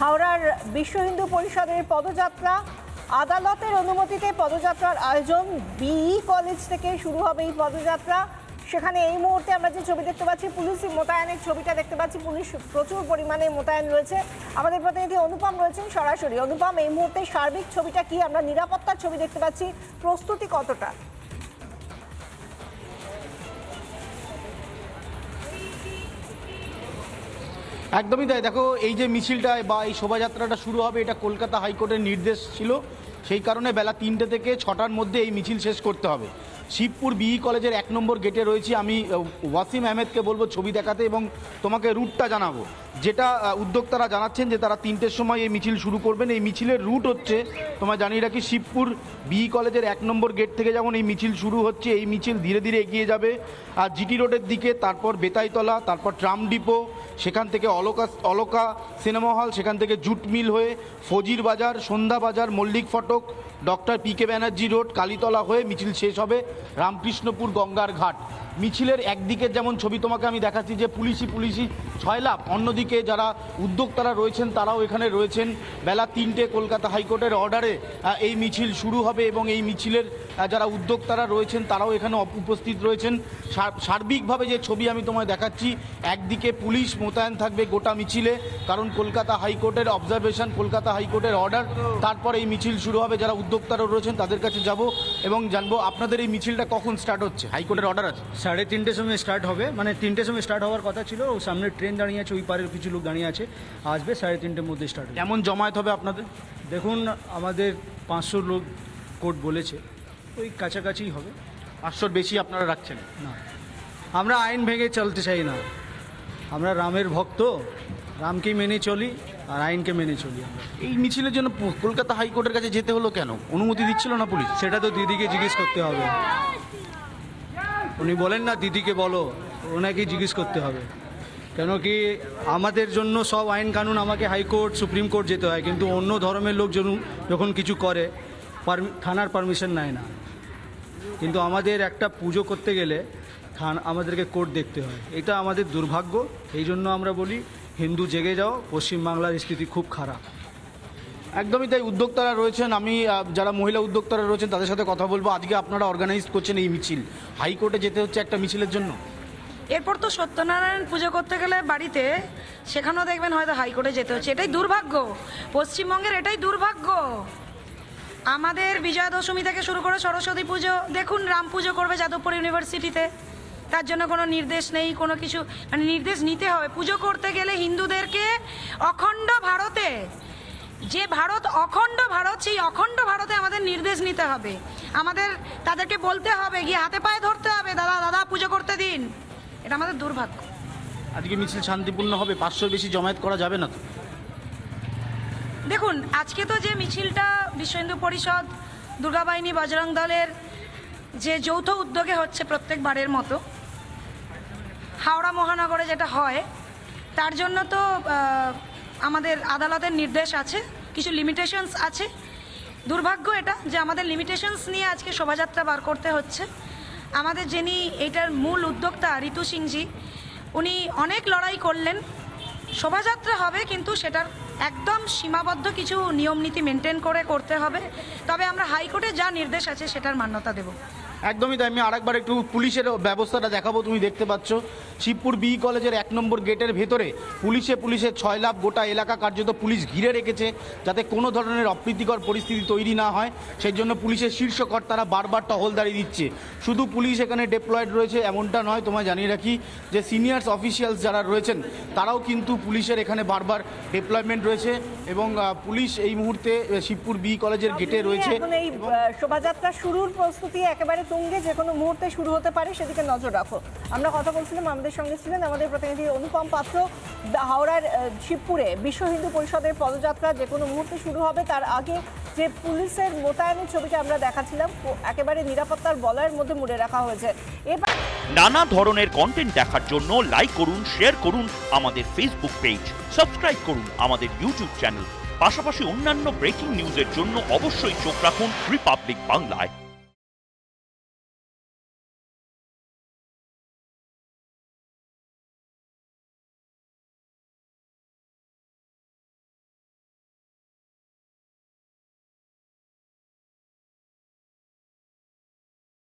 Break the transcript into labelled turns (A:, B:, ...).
A: হাওড়ার বিশ্ব হিন্দু পরিষদের পদযাত্রা, আদালতের অনুমতিতে পদযাত্রার আয়োজন, বিই কলেজ থেকে শুরু হবে এই পদযাত্রা। সেখানে এই মুহূর্তে আমরা যে ছবি দেখতে পাচ্ছি, পুলিশ মোতায়েনের ছবিটা দেখতে পাচ্ছি। পুলিশ প্রচুর পরিমাণে মোতায়েন রয়েছে। আমাদের প্রতিনিধি অনুপম রয়েছেন সরাসরি। অনুপম, এই মুহূর্তে সার্বিক ছবিটা কি? আমরা নিরাপত্তার ছবি দেখতে পাচ্ছি। প্রস্তুতি কতটা?
B: একদমই তাই। দেখো, এই যে মিছিলটা বা এই শোভাযাত্রাটা শুরু হবে, এটা কলকাতা হাইকোর্টের নির্দেশ ছিল। সেই কারণে বেলা তিনটে থেকে ছটার মধ্যে এই মিছিল শেষ করতে হবে। শিবপুর বিই কলেজের এক নম্বর গেটে রয়েছি আমি ওয়াসিম আহমেদকে বলব ছবি দেখাতে এবং তোমাকে রুটটা জানাব। যেটা উদ্যোক্তারা জানাচ্ছেন যে তারা তিনটের সময় এই মিছিল শুরু করবেন। এই মিছিলের রুট হচ্ছে, তোমায় জানিয়ে রাখি, শিবপুর বিই কলেজের এক নম্বর গেট থেকে যেমন এই মিছিল শুরু হচ্ছে, এই মিছিল ধীরে ধীরে এগিয়ে যাবে। আর জিটি রোডের দিকে, তারপর বেতাইতলা, তারপর ট্রাম ডিপো সেখান থেকে অলকা অলকা সিনেমা হল, সেখান থেকে জুট মিল হয়ে ফজির বাজার, Sandhya Bazar, Mallick Phatak, doctor P K Banerjee road, Kalitala হয়ে মিছিল শেষ হবে রামকৃষ্ণপুর গঙ্গার ঘাট। মিছিলের একদিকে যেমন ছবি তোমাকে আমি দেখাচ্ছি যে পুলিশি পুলিশি ছয় লাভ অন্যদিকে যারা উদ্যোক্তারা রয়েছেন তারাও এখানে রয়েছেন। বেলা তিনটে কলকাতা হাইকোর্টের অর্ডারে এই মিছিল শুরু হবে এবং এই মিছিলের যারা উদ্যোক্তারা রয়েছেন তারাও এখানে উপস্থিত রয়েছেন। সার- সার্বিকভাবে যে ছবি আমি তোমায় দেখাচ্ছি, একদিকে পুলিশ মোতায়েন থাকবে গোটা মিছিলে কারণ কলকাতা হাইকোর্টের অবজারভেশন কলকাতা হাইকোর্টের অর্ডার তারপর এই মিছিল শুরু হবে যারা উদ্যোক্তারা রয়েছেন তাদের কাছে যাব এবং জানব আপনাদের এই মিছিলটা কখন স্টার্ট হচ্ছে। হাইকোর্টের অর্ডার আছে?
C: সাড়ে তিনটের সময় স্টার্ট হবে মানে তিনটের সময় স্টার্ট হওয়ার কথা ছিল ও সামনে ট্রেন দাঁড়িয়ে আছে ওই পারের কিছু লোক দাঁড়িয়ে আছে আসবে সাড়ে তিনটের মধ্যে স্টার্ট হবে
B: কেমন জমায়েত হবে আপনাদের?
C: দেখুন আমাদের পাঁচশো লোক কোর্ট বলেছে ওই কাছাকাছি হবে।
B: পাঁচশোর বেশি আপনারা রাখছেন?
C: না আমরা আইন ভেঙে চলতে চাই না। আমরা রামের ভক্ত রামকে মেনে চলি আর আইনকে মেনে চলি
B: এই মিছিলের জন্য কলকাতা হাইকোর্টের কাছে যেতে হলো কেন? অনুমতি দিচ্ছিল না পুলিশ?
C: সেটা তো দিদিকে জিজ্ঞেস করতে হবে। উনি বলেন না দিদিকে বলো ওনাকে জিজ্ঞেস করতে হবে। কেন কি আমাদের জন্য সব আইন কানুন আমাকে হাইকোর্ট সুপ্রিম কোর্ট যেতে হয় কিন্তু অন্য ধর্মের লোক যখন- যখন কিছু করে পারমি- থানার পারমিশন নেয় না। কিন্তু আমাদের একটা পুজো করতে গেলে থান আমাদেরকে কোর্ট দেখতে হয়। এটা আমাদের দুর্ভাগ্য। এই জন্য আমরা বলি, হিন্দু জেগে যাও পশ্চিমবাংলার স্থিতি খুব খারাপ।
B: একদমই তাই, উদ্যোক্তারা রয়েছেন, আমি যারা মহিলা উদ্যোক্তারা রয়েছেন, তাদের সাথে কথা বলব। আজকে আপনারা অর্গানাইজ করছেন এই মিছিল। হাইকোর্টে যেতে হচ্ছে একটা মিছিলের জন্য।
D: এরপর তো সত্যনারায়ণ পুজো করতে গেলে বাড়িতে, সেখানেও দেখবেন হয়তো হাইকোর্টে যেতে হচ্ছে। এটাই দুর্ভাগ্য। পশ্চিমবঙ্গের এটাই দুর্ভাগ্য। আমাদের বিজয়া দশমী থেকে শুরু করে সরস্বতী পুজো, দেখুন রাম পুজো করবে যাদবপুর ইউনিভার্সিটিতে। তার জন্য কোনো নির্দেশ নেই কোনো কিছু মানে নির্দেশ নিতে হবে। পুজো করতে গেলে হিন্দুদেরকে অখণ্ড ভারতে যে ভারত অখণ্ড ভারত সেই অখণ্ড ভারতে আমাদের নির্দেশ নিতে হবে। আমাদের তাদেরকে বলতে হবে গিয়ে হাতে পায়ে ধরতে হবে দাদা দাদা পুজো করতে দিন। এটা আমাদের দুর্ভাগ্য।
B: আজকে মিছিল শান্তিপূর্ণ হবে? পাঁচশোর বেশি জমায়েত করা যাবে না তো?
D: দেখুন আজকে তো যে মিছিলটা বিশ্ব হিন্দু পরিষদ দুর্গাবাহিনী বজরং দলের যে যৌথ উদ্যোগে হচ্ছে প্রত্যেকবারের মতো হাওড়া মহানগরে যেটা হয়, তার জন্য তো আমাদের আদালতের নির্দেশ আছে, কিছু লিমিটেশনস আছে। দুর্ভাগ্য এটা যে আমাদের লিমিটেশনস নিয়ে আজকে শোভাযাত্রা বার করতে হচ্ছে। আমাদের যিনি এটার মূল উদ্যোক্তা ঋতু সিংজি, উনি অনেক লড়াই করলেন। শোভাযাত্রা হবে কিন্তু সেটার একদম সীমাবদ্ধ কিছু নিয়ম নীতি মেনটেন করে করতে হবে। তবে আমরা হাইকোর্টে যা নির্দেশ আছে সেটার মান্যতা দেব।
B: একদমই তাই। আমি আরেকবার একটু পুলিশের ব্যবস্থাটা দেখাবো তুমি দেখতে পাচ্ছ। শিবপুর বি কলেজের এক নম্বর গেটের ভেতরে পুলিশে পুলিশের ছয় লাভ গোটা এলাকা কার্যত পুলিশ ঘিরে রেখেছে যাতে কোনো ধরনের অপ্রীতিকর পরিস্থিতি তৈরি না হয়। সেই জন্য পুলিশের শীর্ষ কর্তারা বারবার টহলদারি দিচ্ছে। শুধু পুলিশ এখানে ডেপ্লয়েড রয়েছে এমনটা নয় তোমায় জানিয়ে রাখি যে সিনিয়র্স অফিসিয়ালস যারা রয়েছেন তারাও কিন্তু পুলিশের এখানে বারবার ডেপ্লয়মেন্ট রয়েছে এবং পুলিশ এই মুহূর্তে শিবপুর বি কলেজের গেটে রয়েছে
A: এই শোভাযাত্রা শুরুর প্রস্তুতি একেবারে তুঙ্গে যে কোনো মুহূর্তে শুরু হতে পারে, সেদিকে নজর রাখো। আমরা কথা বলছিলাম আমাদের সঙ্গে ছিলেন আমাদের প্রতিনিধি অনুপম পাত্র, হাওড়ার শিবপুরে বিশ্ব হিন্দু পরিষদের পদযাত্রা যে কোনো মুহূর্তে শুরু হবে, তার আগে যে পুলিশের মোতায়েনের ছবিটা আমরা দেখাচ্ছিলাম, ও- একেবারে নিরাপত্তার বলয়ের মধ্যে মুড়ে রাখা হয়েছে। এবার
E: নানা ধরনের কন্টেন্ট দেখার জন্য লাইক করুন শেয়ার করুন আমাদের ফেসবুক পেজ সাবস্ক্রাইব করুন আমাদের ইউটিউব চ্যানেল পাশাপাশি অন্যান্য ব্রেকিং নিউজের জন্য অবশ্যই চোখ রাখুন রিপাবলিক বাংলায়